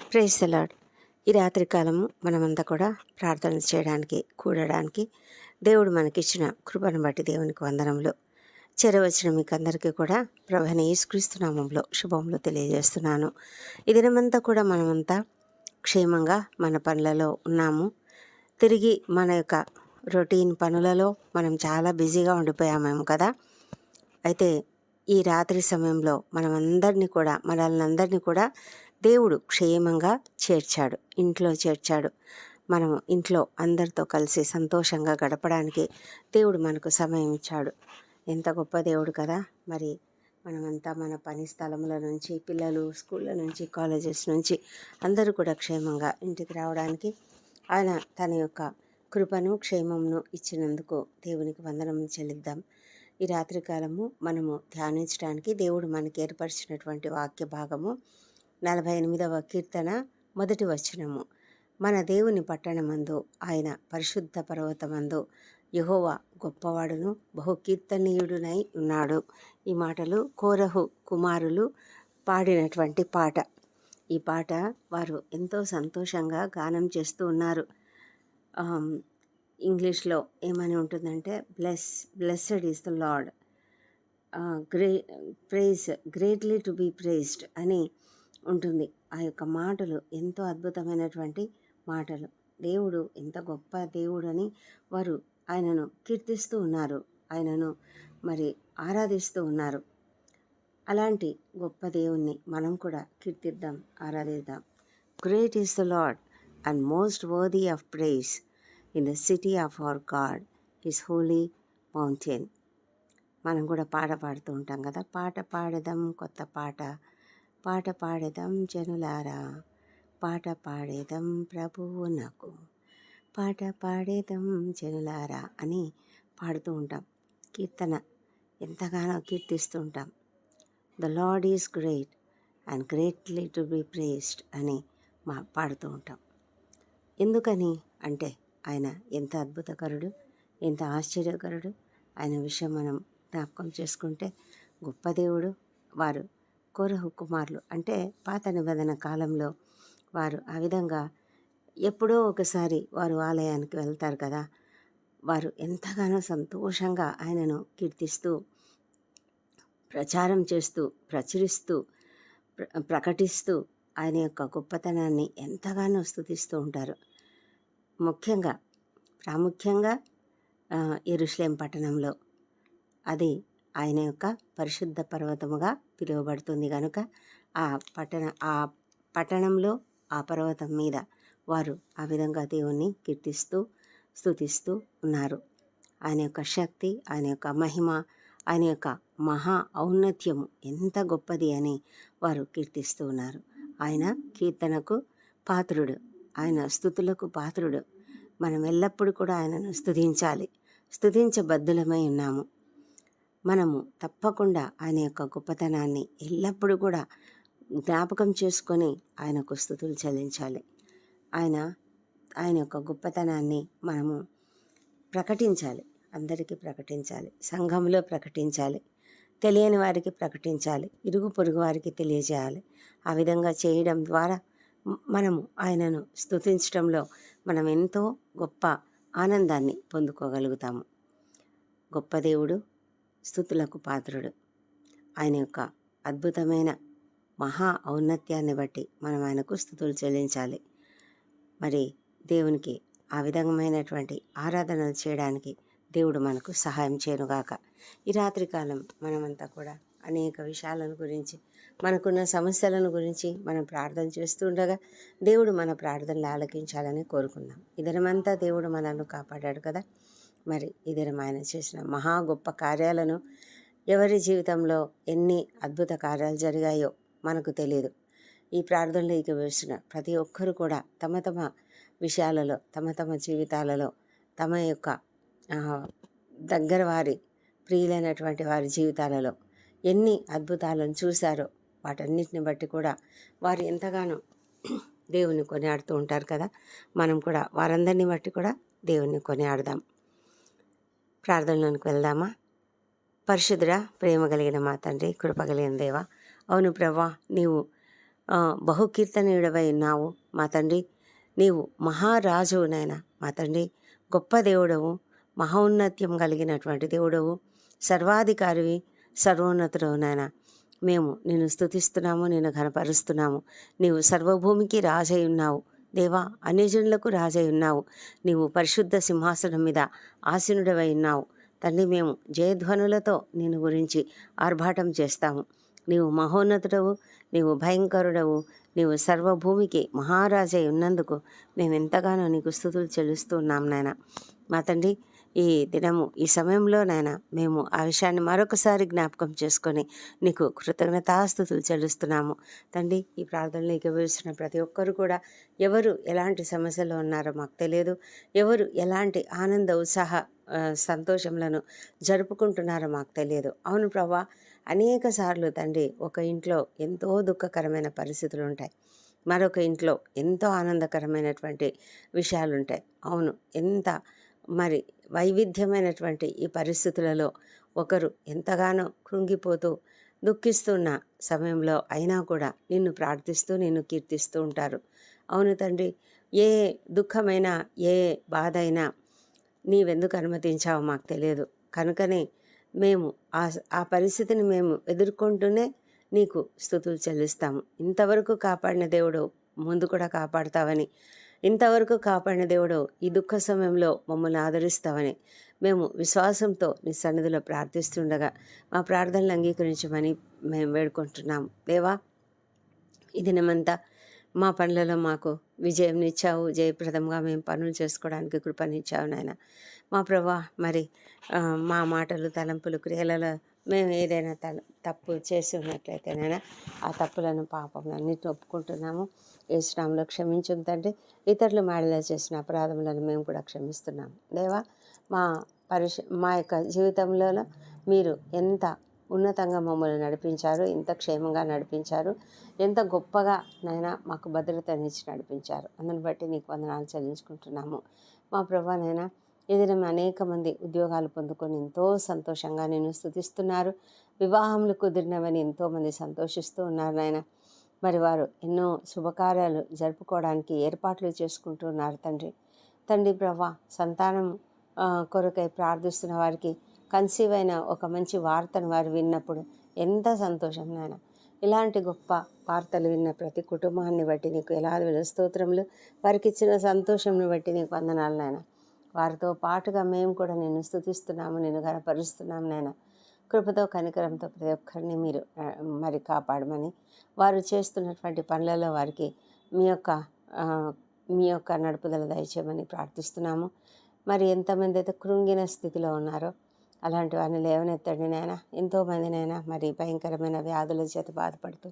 Praise అలాడ్ ఈ రాత్రి కాలము మనమంతా కూడా ప్రార్థన చేయడానికి కూడడానికి దేవుడు మనకిచ్చిన కృపను బట్టి దేవునికి వందనములు. చెరవచ్చిన మీకు అందరికీ కూడా ప్రభన యేసుక్రీస్తు నామంలో శుభములు తెలియజేస్తున్నాను. ఈ దినమంతా కూడా మనమంతా క్షేమంగా మన పనులలో ఉన్నాము. తిరిగి మన యొక్క రొటీన్ పనులలో మనం చాలా బిజీగా ఉండిపోయామేమో కదా. అయితే ఈ రాత్రి సమయంలో మనమందరినీ కూడా మనల్ని అందరినీ కూడా దేవుడు క్షేమంగా చేర్చాడు ఇంట్లో చేర్చాడు. మనము ఇంట్లో అందరితో కలిసి సంతోషంగా గడపడానికి దేవుడు మనకు సమయం ఇచ్చాడు. ఎంత గొప్ప దేవుడు కదా! మరి మనమంతా మన పని స్థలముల నుంచి పిల్లలు స్కూళ్ళ నుంచి కాలేజెస్ నుంచి అందరూ కూడా క్షేమంగా ఇంటికి రావడానికి ఆయన తన యొక్క కృపను క్షేమమును ఇచ్చినందుకు దేవునికి వందనం చెల్లిద్దాం. ఈ రాత్రికాలము మనము ధ్యానించడానికి దేవుడు మనకి ఏర్పరిచినటువంటి వాక్య భాగము. నలభై ఎనిమిదవ కీర్తన మొదటి వచనము. మన దేవుని పట్టణమందు ఆయన పరిశుద్ధ పర్వతమందు యహోవా గొప్పవాడును బహుకీర్తనీయుడునై ఉన్నాడు. ఈ మాటలు కోరహు కుమారులు పాడినటువంటి పాట. ఈ పాట వారు ఎంతో సంతోషంగా గానం చేస్తూ ఉన్నారు. ఇంగ్లీష్లో ఏమని ఉంటుందంటే bless blessed is the lord great praise greatly to be praised అని ఉంటుంది. ఆ యొక్క మాటలు ఎంతో అద్భుతమైనటువంటి మాటలు. దేవుడు ఎంత గొప్ప దేవుడు అని వారు ఆయనను కీర్తిస్తూ ఉన్నారు. ఆయనను మరి ఆరాధిస్తూ ఉన్నారు. అలాంటి గొప్ప దేవుణ్ణి మనం కూడా కీర్తిద్దాం ఆరాధిద్దాం. Great is the lord and most worthy of praise in the city of our god his holy mountain మనం కూడా పాట పాడుతూ ఉంటాం కదా. పాట పాడదాం కొత్త పాట పాట పాడేదం జనులారా పాట పాడేదం ప్రభువునకు పాట పాడేదం జనులారా అని పాడుతూ ఉంటాం. కీర్తన ఎంతగానో కీర్తిస్తూ ఉంటాం. The lord is great and greatly to be praised అని మా పాడుతూ ఉంటాం. ఎందుకని అంటే ఆయన ఎంత అద్భుతకరుడు ఎంత ఆశ్చర్యకరుడు. ఆయన విషయం మనం జ్ఞాపకం చేసుకుంటే గొప్ప దేవుడు వారు కోరహు కుమారులు. అంటే పాత నిబంధన కాలంలో వారు ఆ విధంగా ఎప్పుడో ఒకసారి వారు ఆలయానికి వెళ్తారు కదా. వారు ఎంతగానో సంతోషంగా ఆయనను కీర్తిస్తూ ప్రచారం చేస్తూ ప్రచురిస్తూ ప్రకటిస్తూ ఆయన యొక్క గొప్పతనాన్ని ఎంతగానో స్థుతిస్తూ ఉంటారు. ముఖ్యంగా ప్రాముఖ్యంగా ఆ, పట్టణంలో అది ఆయన యొక్క పరిశుద్ధ పర్వతముగా పిలువబడుతుంది కనుక ఆ పట్టణ ఆ పట్టణంలో ఆ పర్వతం మీద వారు ఆ విధంగా దేవుణ్ణి కీర్తిస్తూ స్థుతిస్తూ ఉన్నారు. ఆయన యొక్క శక్తి ఆయన యొక్క మహిమ ఆయన యొక్క మహా ఔన్నత్యము ఎంత గొప్పది అని వారు కీర్తిస్తూ ఉన్నారు. ఆయన కీర్తనకు పాత్రుడు ఆయన స్థుతులకు పాత్రుడు. మనం ఎల్లప్పుడూ కూడా ఆయనను స్తుతించాలి. స్థుతించబద్ధులమై ఉన్నాము. మనము తప్పకుండా ఆయన యొక్క గొప్పతనాన్ని ఎల్లప్పుడూ కూడా జ్ఞాపకం చేసుకొని ఆయనకు స్థుతులు చెల్లించాలి. ఆయన ఆయన యొక్క గొప్పతనాన్ని మనము ప్రకటించాలి. అందరికీ ప్రకటించాలి. సంఘంలో ప్రకటించాలి. తెలియని వారికి ప్రకటించాలి. ఇరుగు పొరుగు వారికి తెలియజేయాలి. ఆ విధంగా చేయడం ద్వారా మనము ఆయనను స్తుతించడంలో మనం ఎంతో గొప్ప ఆనందాన్ని పొందుకోగలుగుతాము. గొప్ప దేవుడు స్థుతులకు పాత్రుడు. ఆయన యొక్క అద్భుతమైన మహా ఔన్నత్యాన్ని బట్టి మనం ఆయనకు స్థుతులు చెల్లించాలి. మరి దేవునికి ఆ విధమైనటువంటి ఆరాధనలు చేయడానికి దేవుడు మనకు సహాయం చేయనుగాక. ఈ రాత్రికాలం మనమంతా కూడా అనేక విషయాలను గురించి మనకున్న సమస్యలను గురించి మనం ప్రార్థన చేస్తూ ఉండగా దేవుడు మన ప్రార్థనలు ఆలకించాలని కోరుకుందాం. ఇదనమంతా దేవుడు మనల్ని కాపాడాడు కదా. మరి ఇదనం ఆయన చేసిన మహా గొప్ప కార్యాలను ఎవరి జీవితంలో ఎన్ని అద్భుత కార్యాలు జరిగాయో మనకు తెలియదు ఈ ప్రార్థనలోకి వేసిన ప్రతి ఒక్కరు కూడా తమ తమ విషయాలలో తమ తమ జీవితాలలో తమ యొక్క దగ్గర వారి ప్రియులైనటువంటి వారి జీవితాలలో ఎన్ని అద్భుతాలను చూశారో వాటన్నిటిని బట్టి కూడా వారు ఎంతగానో దేవుని కొనియాడుతూ ఉంటారు కదా. మనం కూడా వారందరిని బట్టి కూడా దేవుణ్ణి కొనియాడదాం. ప్రార్థనలోనికి వెళ్దామా? పరిశుద్ధుడా ప్రేమ కలిగిన మా తండ్రి కృప కలిగిన దేవా అవును ప్రభా నీవు ఆ, బహుకీర్తనీయుడవై ఉన్నావు మా తండ్రి. నీవు మహారాజువు నాయన మా తండ్రి. గొప్ప దేవుడవు మహౌన్నత్యం కలిగినటువంటి దేవుడవు సర్వాధికారివి సర్వోన్నతుడవు నాయన. మేము నిన్ను స్తుతిస్తున్నాము నిన్ను ఘనపరుస్తున్నాము. నీవు సర్వభూమికి రాజై ఉన్నావు. దేవా అన్యజనులకు రాజై ఉన్నావు. నీవు పరిశుద్ధ సింహాసనం మీద ఆసీనుడవై ఉన్నావు. తండ్రి మేము జయధ్వనులతో నేను గురించి ఆర్భాటం చేస్తాము. నీవు మహోన్నతుడవు నీవు భయంకరుడవు నీవు సర్వభూమికి మహారాజై ఉన్నందుకు మేము ఎంతగానో నీకు స్థుతులు చెల్లిస్తూ ఉన్నాం నాయన. మా తండ్రి ఈ దినము ఈ సమయంలో నాయన మేము ఆ విషయాన్ని మరొకసారి జ్ఞాపకం చేసుకొని నీకు కృతజ్ఞతాస్థుతులు చెల్లిస్తున్నాము. తండ్రి ఈ ప్రార్థనలు ఎగవేసిన ప్రతి ఒక్కరు కూడా ఎవరు ఎలాంటి సమస్యలో ఉన్నారో మాకు తెలియదు. ఎవరు ఎలాంటి ఆనంద ఉత్సాహ సంతోషములను జరుపుకుంటున్నారో మాకు తెలియదు. అవును ప్రభా అనేక సార్లు తండ్రి ఒక ఇంట్లో ఎంతో దుఃఖకరమైన పరిస్థితులు ఉంటాయి. మరొక ఇంట్లో ఎంతో ఆనందకరమైనటువంటి విషయాలు ఉంటాయి. అవును ఎంత మరి వైవిధ్యమైనటువంటి ఈ పరిస్థితులలో ఒకరు ఎంతగానో కృంగిపోతూ దుఃఖిస్తున్న సమయంలో అయినా కూడా నిన్ను ప్రార్థిస్తూ నిన్ను కీర్తిస్తూ ఉంటారు. అవును తండ్రి ఏ దుఃఖమైనా ఏ బాధ అయినా నీవెందుకు అనుమతించావో మాకు తెలియదు. కనుకనే మేము ఆ ఆ పరిస్థితిని మేము ఎదుర్కొంటూనే నీకు స్థుతులు చెల్లిస్తాము. ఇంతవరకు కాపాడిన దేవుడు ముందు కూడా కాపాడుతావని ఇంతవరకు కాపాడిన దేవుడు ఈ దుఃఖ సమయంలో మమ్మల్ని ఆదరిస్తావని మేము విశ్వాసంతో నీ సన్నిధిలో ప్రార్థిస్తుండగా మా ప్రార్థనలు అంగీకరించమని మేము వేడుకుంటున్నాము దేవా ఈ దినమంతా మా పనులలో మాకు విజయం ఇచ్చావు జయప్రదంగా మేము పనులు చేసుకోవడానికి కృపనిచ్చావు నాయన. మా ప్రభా మరి మా మాటలు తలంపులు క్రియలలో మేము ఏదైనా తల తప్పు చేసి ఉన్నట్లయితేనైనా ఆ తప్పులను పాపములన్నిటిని ఒప్పుకుంటున్నాము. ఏ శ్రామంలో తండ్రి ఇతరులు మాడిలో చేసిన అపరాధములను మేము కూడా క్షమిస్తున్నాము. దేవా మా పరిశ మా యొక్క జీవితంలో మీరు ఎంత ఉన్నతంగా మమ్మల్ని నడిపించారు ఎంత క్షేమంగా నడిపించారు ఎంత గొప్పగా నైనా మాకు భద్రతనిచ్చి నడిపించారు. అందుని బట్టి నీకు వందనాలు చెల్లించుకుంటున్నాము. మా ప్రభా నైనా ఎదిరం అనేక మంది ఉద్యోగాలు పొందుకొని ఎంతో సంతోషంగా నేను స్థుతిస్తున్నారు. వివాహములు కుదిరినవని ఎంతోమంది సంతోషిస్తూ ఉన్నారు నాయన మరి వారు ఎన్నో శుభకార్యాలు జరుపుకోవడానికి ఏర్పాట్లు చేసుకుంటున్నారు తండ్రి. తండ్రి ప్రభా సంతానం కొరకై ప్రార్థిస్తున్న వారికి కన్సీవ్ అయిన ఒక మంచి వార్తను వారు విన్నప్పుడు ఎంత సంతోషం నాయన. ఇలాంటి గొప్ప వార్తలు విన్న ప్రతి కుటుంబాన్ని బట్టి నీకు ఎలా స్తోత్రములు వారికి ఇచ్చిన సంతోషంను బట్టి నీకు వందనాలు నాయన. వారితో పాటుగా మేము కూడా నిన్ను స్థుతిస్తున్నాము నిన్ను గనపరుస్తున్నాము నాయన. కృపతో కనికరంతో ప్రతి ఒక్కరిని మీరు మరి కాపాడమని వారు చేస్తున్నటువంటి పనులలో వారికి మీ యొక్క మీ యొక్క నడుపుదల దయచేయమని ప్రార్థిస్తున్నాము. మరి ఎంతమంది అయితే కృంగిన స్థితిలో ఉన్నారో అలాంటి వారిని లేవనెత్తండి నాయన. ఎంతోమందినైనా మరి భయంకరమైన వ్యాధుల చేత బాధపడుతూ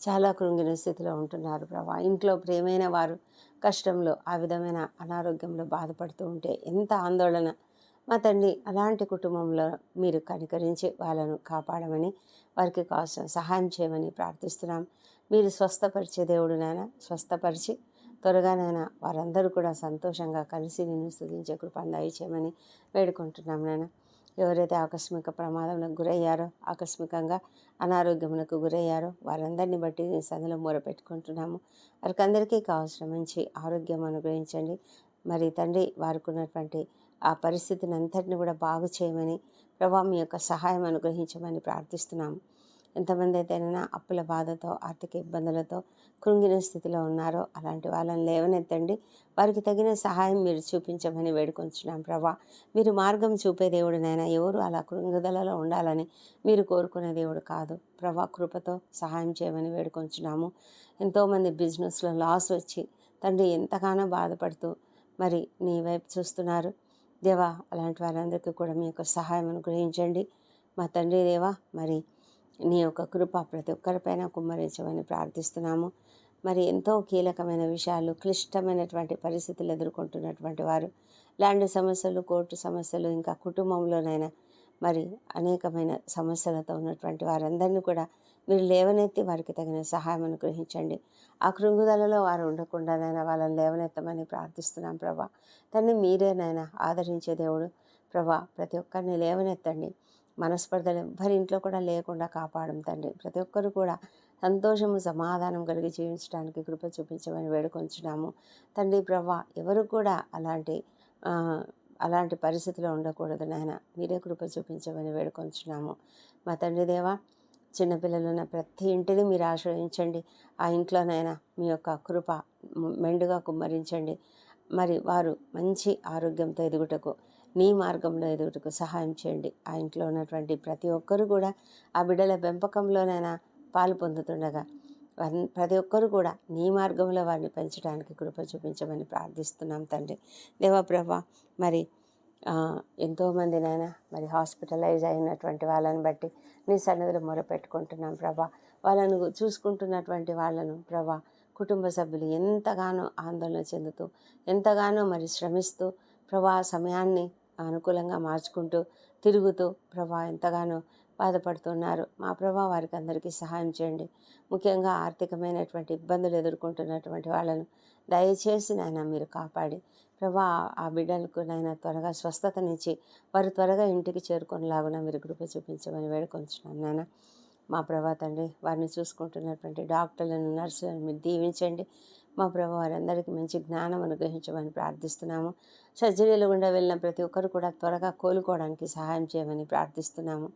చాలా కృంగిన స్థితిలో ఉంటున్నారు ప్రభా. ఇంట్లో ప్రేమైన వారు కష్టంలో ఆ విధమైన అనారోగ్యంలో బాధపడుతూ ఉంటే ఎంత ఆందోళన మా తండ్రి అలాంటి కుటుంబంలో మీరు కనికరించి వాళ్ళను కాపాడమని వారికి కావాల్సిన సహాయం చేయమని ప్రార్థిస్తున్నాం. మీరు స్వస్థపరిచే దేవుడు నాయన స్వస్థపరిచి త్వరగానైనా వారందరూ కూడా సంతోషంగా కలిసి నిన్ను స్థుతించే కృపను దయచేయమని వేడుకుంటున్నాం నాయన. ఎవరైతే ఆకస్మిక ప్రమాదంలో గురయ్యారో ఆకస్మికంగా అనారోగ్యములకు గురయ్యారో వారందరిని బట్టి నీ సందులో మొరపెట్టుకుంటున్నాము. వారికి అందరికీ కావాల్సిన మంచి ఆరోగ్యం అనుగ్రహించండి. మరి తండ్రి వారికి ఉన్నటువంటి ఆ పరిస్థితిని అంతటిని కూడా బాగు చేయమని ప్రభా మీ యొక్క సహాయం అనుగ్రహించమని ప్రార్థిస్తున్నాము. ఎంతమంది అయితేనైనా అప్పుల బాధతో ఆర్థిక ఇబ్బందులతో కృంగిన స్థితిలో ఉన్నారో అలాంటి వాళ్ళని లేవనెత్తండి. వారికి తగిన సహాయం మీరు చూపించమని వేడుకొంచున్నాం ప్రభా. మీరు మార్గం చూపే దేవుడినైనా ఎవరు అలా కృంగుదలలో ఉండాలని మీరు కోరుకునే దేవుడు కాదు. ప్రభా కృపతో సహాయం చేయమని వేడుకొంచున్నాము. ఎంతోమంది బిజినెస్లో లాస్ వచ్చి తండ్రి ఎంతగానో బాధపడుతూ మరి నీ వైపు చూస్తున్నారు. దేవా అలాంటి వారందరికీ కూడా మీ యొక్క సహాయం అనుగ్రహించండి. మా తండ్రి దేవా మరి నీ యొక్క కృప ప్రతి ఒక్కరిపైన కుమ్మరించమని ప్రార్థిస్తున్నాము. మరి ఎంతో కీలకమైన విషయాలు క్లిష్టమైనటువంటి పరిస్థితులు ఎదుర్కొంటున్నటువంటి వారు ల్యాండ్ సమస్యలు కోర్టు సమస్యలు ఇంకా కుటుంబంలోనైనా మరి అనేకమైన సమస్యలతో ఉన్నటువంటి వారందరినీ కూడా మీరు లేవనెత్తి వారికి తగిన సహాయం అనుగ్రహించండి. ఆ కృంగుదలలో వారు ఉండకుండానైనా వాళ్ళని లేవనెత్తమని ప్రార్థిస్తున్నాం ప్రభా. తన్ని మీరేనైనా ఆదరించే దేవుడు ప్రభా. ప్రతి ఒక్కరిని లేవనెత్తండి. మనస్పర్ధలు ఎవ్వరి ఇంట్లో కూడా లేకుండా కాపాడం తండ్రి. ప్రతి ఒక్కరు కూడా సంతోషము సమాధానం కలిగి జీవించడానికి కృప చూపించమని వేడుకొంచున్నాము. తండ్రి ప్రభా ఎవరు కూడా అలాంటి అలాంటి పరిస్థితిలో ఉండకూడదు నాయన మీరే కృప చూపించమని వేడుకొంచున్నాము. మా తండ్రి దేవా చిన్నపిల్లలున్న ప్రతి ఇంటిని మీరు ఆశ్రయించండి. ఆ ఇంట్లోనైనా మీ యొక్క కృప మెండుగా కుమ్మరించండి. మరి వారు మంచి ఆరోగ్యంతో ఎదుగుటకు నీ మార్గంలో ఎదుగుటకు సహాయం చేయండి. ఆ ఇంట్లో ఉన్నటువంటి ప్రతి ఒక్కరు కూడా ఆ బిడ్డల పెంపకంలోనైనా పాలు పొందుతుండగా ప్రతి ఒక్కరు కూడా నీ మార్గంలో వారిని పెంచడానికి కృప చూపించమని ప్రార్థిస్తున్నాం తండ్రి. దేవప్రభ మరి ఎంతోమంది నాయన మరి హాస్పిటలైజ్ అయినటువంటి వాళ్ళని బట్టి నీ సన్నిధిలో మొరపెట్టుకుంటున్నాం ప్రభా. వాళ్ళను చూసుకుంటున్నటువంటి వాళ్ళను ప్రభా కుటుంబ సభ్యులు ఎంతగానో ఆందోళన చెందుతూ ఎంతగానో మరి శ్రమిస్తూ ప్రభా సమయాన్ని అనుకూలంగా మార్చుకుంటూ తిరుగుతూ ప్రభా ఎంతగానో బాధపడుతున్నారు. మా ప్రభా వారికి అందరికీ సహాయం చేయండి. ముఖ్యంగా ఆర్థికమైనటువంటి ఇబ్బందులు ఎదుర్కొంటున్నటువంటి వాళ్ళను దయచేసి నాయన మీరు కాపాడి. ప్రభా ఆ బిడ్డలకు నాయన త్వరగా స్వస్థతనిచ్చి వారు త్వరగా ఇంటికి చేరుకునేలాగున మీరు కృప చూపించమని వేడుకొంచున్నాను నాయన. మా ప్రభా తండ్రి వారిని చూసుకుంటున్నటువంటి డాక్టర్లను నర్సులను మీరు దీవించండి. మా ప్రభా వారందరికీ మంచి జ్ఞానం అనుగ్రహించమని ప్రార్థిస్తున్నాము. సర్జరీలు గుండా వెళ్ళిన ప్రతి ఒక్కరు కూడా త్వరగా కోలుకోవడానికి సహాయం చేయమని ప్రార్థిస్తున్నాము.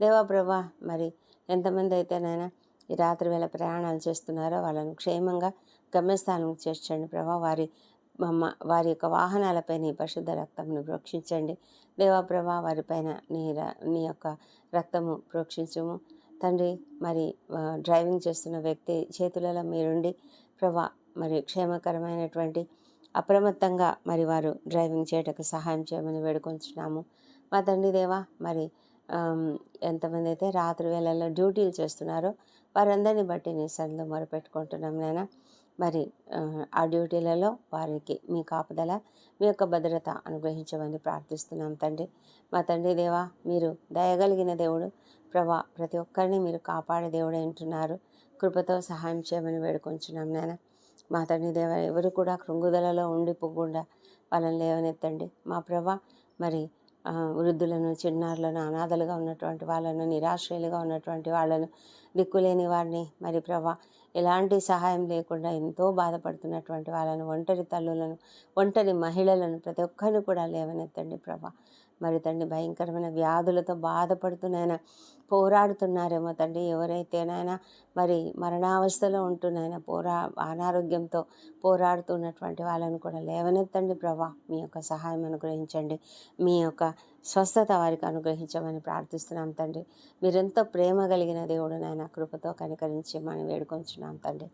దేవా ప్రభా? మరి ఎంతమంది అయితేనైనా ఈ రాత్రి వేళ ప్రయాణాలు చేస్తున్నారో వాళ్ళను క్షేమంగా గమ్యస్థానం చేర్చండి ప్రభా. వారి మమ్మ వారి యొక్క వాహనాలపై నీ పరిశుద్ధ రక్తంను ప్రోక్షించండి. దేవాప్రభా వారిపైన నీ ర- నీ యొక్క రక్తము ప్రోక్షించము. తండ్రి మరి డ్రైవింగ్ చేస్తున్న వ్యక్తి చేతులలో మీరుండి ప్రభా మరి క్షేమకరమైనటువంటి అప్రమత్తంగా మరి వారు డ్రైవింగ్ చేయటకు సహాయం చేయమని వేడుకొంచున్నాము. మా తండ్రి దేవా మరి ఎంతమంది అయితే రాత్రి వేళల్లో డ్యూటీలు చేస్తున్నారో వారందరిని బట్టి నీ సందులో మొరపెట్టుకుంటున్నాం నాయన. మరి ఆ, డ్యూటీలలో వారికి మీ కాపుదల మీ యొక్క భద్రత అనుగ్రహించమని ప్రార్థిస్తున్నాం తండ్రి. మా తండ్రి దేవా మీరు దయగలిగిన దేవుడు. ప్రభా ప్రతి ఒక్కరిని మీరు కాపాడే దేవుడు అంటున్నారు. కృపతో సహాయం చేయమని వేడుకొంచున్నాం నాయన. మా తండ్రి దేవ ఎవరు కూడా కృంగుదలలో ఉండిపోకుండా వాళ్ళని లేవనెత్తండి. మా ప్రభా మరి వృద్ధులను చిన్నారులను అనాథలుగా ఉన్నటువంటి వాళ్ళను నిరాశ్రయులుగా ఉన్నటువంటి వాళ్ళను దిక్కులేని వారిని మరి ప్రభా ఎలాంటి సహాయం లేకుండా ఎంతో బాధపడుతున్నటువంటి వాళ్ళను ఒంటరి తల్లులను ఒంటరి మహిళలను ప్రతి ఒక్కరిని కూడా లేవనెత్తండి ప్రభా. మరి తండ్రి భయంకరమైన వ్యాధులతో బాధపడుతున్నాయన పోరాడుతున్నారేమో తండ్రి. ఎవరైతేనైనా మరి మరణావస్థలో ఉంటున్నాయన పోరా అనారోగ్యంతో పోరాడుతున్నటువంటి వాళ్ళను కూడా లేవనెత్తండి ప్రభా. మీ యొక్క సహాయం అనుగ్రహించండి. మీ యొక్క స్వస్థత వారికి అనుగ్రహించమని ప్రార్థిస్తున్నాం తండ్రి. మీరెంతో ప్రేమ కలిగిన దేవుడు నాయన కృపతో మనం వేడుకొంచున్నాం తండ్రి.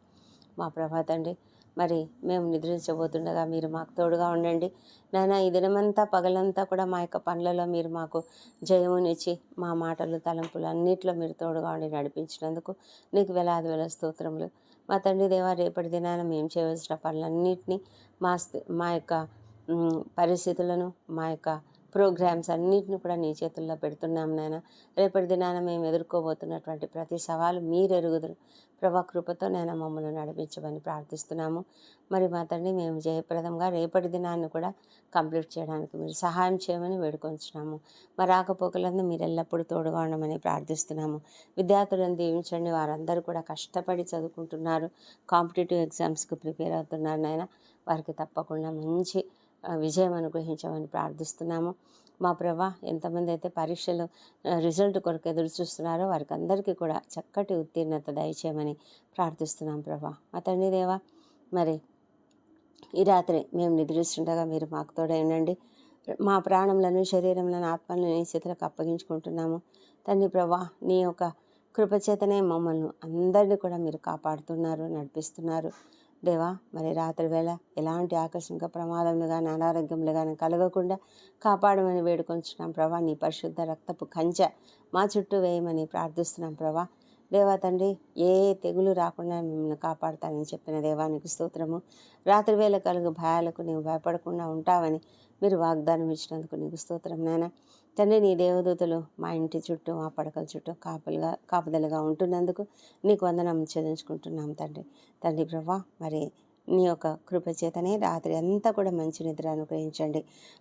మా ప్రభా తండ్రి మరి మేము నిద్రించబోతుండగా మీరు మాకు తోడుగా ఉండండి. నాయన ఈ దినమంతా పగలంతా కూడా మా యొక్క పనులలో మీరు మాకు జయమునిచ్చి మా మాటలు తలంపులు అన్నిట్లో మీరు తోడుగా ఉండి నడిపించినందుకు నీకు వేలాది వేల స్తోత్రములు. మా తండ్రి దేవ రేపటి దినాన మేము చేయవలసిన పనులన్నింటినీ మా స్థి- మా యొక్క పరిస్థితులను మా యొక్క ప్రోగ్రామ్స్ అన్నిటిని కూడా నీ చేతుల్లో పెడుతున్నాం నాయన. రేపటి దినాన మేము ఎదుర్కోబోతున్నటువంటి ప్రతి సవాలు మీరు ఎరుగుదురు ప్రభా కృపతో నేను మమ్మల్ని నడిపించమని ప్రార్థిస్తున్నాము. మరి మా తండ్రి మేము జయప్రదంగా రేపటి దినాన్ని కూడా కంప్లీట్ చేయడానికి మీరు సహాయం చేయమని వేడుకొంచున్నాము. మా రాకపోకలందరూ మీరు ఎల్లప్పుడూ తోడుగా ఉండమని ప్రార్థిస్తున్నాము. విద్యార్థులను దీవించండి. వారందరూ కూడా కష్టపడి చదువుకుంటున్నారు. కాంపిటేటివ్ ఎగ్జామ్స్కి ప్రిపేర్ అవుతున్నారు నాయన. వారికి తప్పకుండా మంచి విజయం అనుగ్రహించమని ప్రార్థిస్తున్నాము. మా ప్రభా ఎంతమంది అయితే పరీక్షలు రిజల్ట్ కొరకు ఎదురు చూస్తున్నారో వారికి అందరికీ కూడా చక్కటి ఉత్తీర్ణత దయచేయమని ప్రార్థిస్తున్నాం ప్రభా. మా దేవా మరి ఈ రాత్రి మేము నిద్రిస్తుండగా మీరు మాకు తోడైనండి ఉండండి. మా ప్రాణములను శరీరములను ఆత్మలను నీ చేతులకు అప్పగించుకుంటున్నాము. తండ్రి ప్రభా నీ యొక్క కృపచేతనే మమ్మల్ని అందరినీ కూడా మీరు కాపాడుతున్నారు నడిపిస్తున్నారు. దేవా మరి రాత్రి వేళ ఎలాంటి ఆకస్మిక ప్రమాదములు కానీ అనారోగ్యములు కానీ కలగకుండా కాపాడమని వేడుకొంచున్నాం ప్రభా. నీ పరిశుద్ధ రక్తపు కంచె మా చుట్టూ వేయమని ప్రార్థిస్తున్నాం ప్రభా. దేవా తండ్రి ఏ తెగులు రాకుండా మిమ్మల్ని కాపాడుతానని చెప్పిన దేవానికి స్తోత్రము. రాత్రి వేళ కలుగు భయాలకు నీవు భయపడకుండా ఉంటావని మీరు వాగ్దానం ఇచ్చినందుకు నీకు స్తోత్రం నాయన. తండ్రి నీ దేవదూతలు మా ఇంటి చుట్టూ మా పడకల చుట్టూ కాపులుగా కాపుదలుగా ఉంటున్నందుకు నీకు వందనం చెల్లించుకుంటున్నాం తండ్రి. తండ్రి ప్రభా మరి నీ యొక్క కృప చేతనే రాత్రి అంతా కూడా మంచి నిద్ర అనుగ్రహించండి.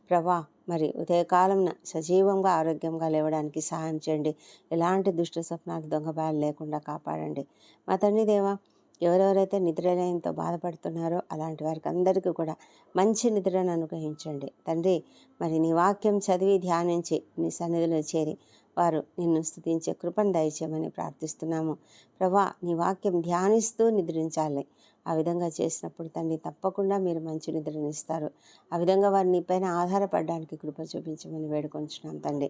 ప్రభా మరి ఉదయకాలంన సజీవంగా ఆరోగ్యంగా లేవడానికి సహాయం చేయండి. ఎలాంటి దుష్ట స్వప్నాలు దొంగబాయలు లేకుండా కాపాడండి. మా తండ్రి దేవా ఎవరెవరైతే నిద్రలయంతో బాధపడుతున్నారో అలాంటి వారికి అందరికీ కూడా మంచి నిద్రను అనుగ్రహించండి. తండ్రి మరి నీ వాక్యం చదివి ధ్యానించి నీ సన్నిధిలో చేరి వారు నిన్ను స్థుతించే కృపను దయచేయమని ప్రార్థిస్తున్నాము. ప్రభా నీ వాక్యం ధ్యానిస్తూ నిద్రించాలి. ఆ విధంగా చేసినప్పుడు తండ్రి తప్పకుండా మీరు మంచి నిద్రనిస్తారు. ఆ విధంగా వారు నీపైన ఆధారపడడానికి కృప చూపించమని వేడుకొంచున్నాం తండ్రి.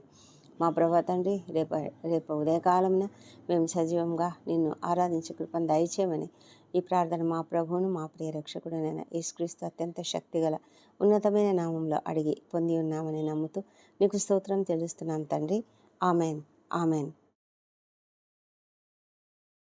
మా ప్రభా తండ్రి రేపు రేపు ఉదయకాలంన మేము సజీవంగా నిన్ను ఆరాధించే కృపను దయచేయమని ఈ ప్రార్థన మా ప్రభువును మా ప్రియ రక్షకుడునైన యేసుక్రీస్తు అత్యంత శక్తిగల ఉన్నతమైన నామంలో అడిగి పొంది ఉన్నామని నమ్ముతూ నీకు స్తోత్రం తెలుస్తున్నాం తండ్రి. ఆమెన్. ఆమెన్.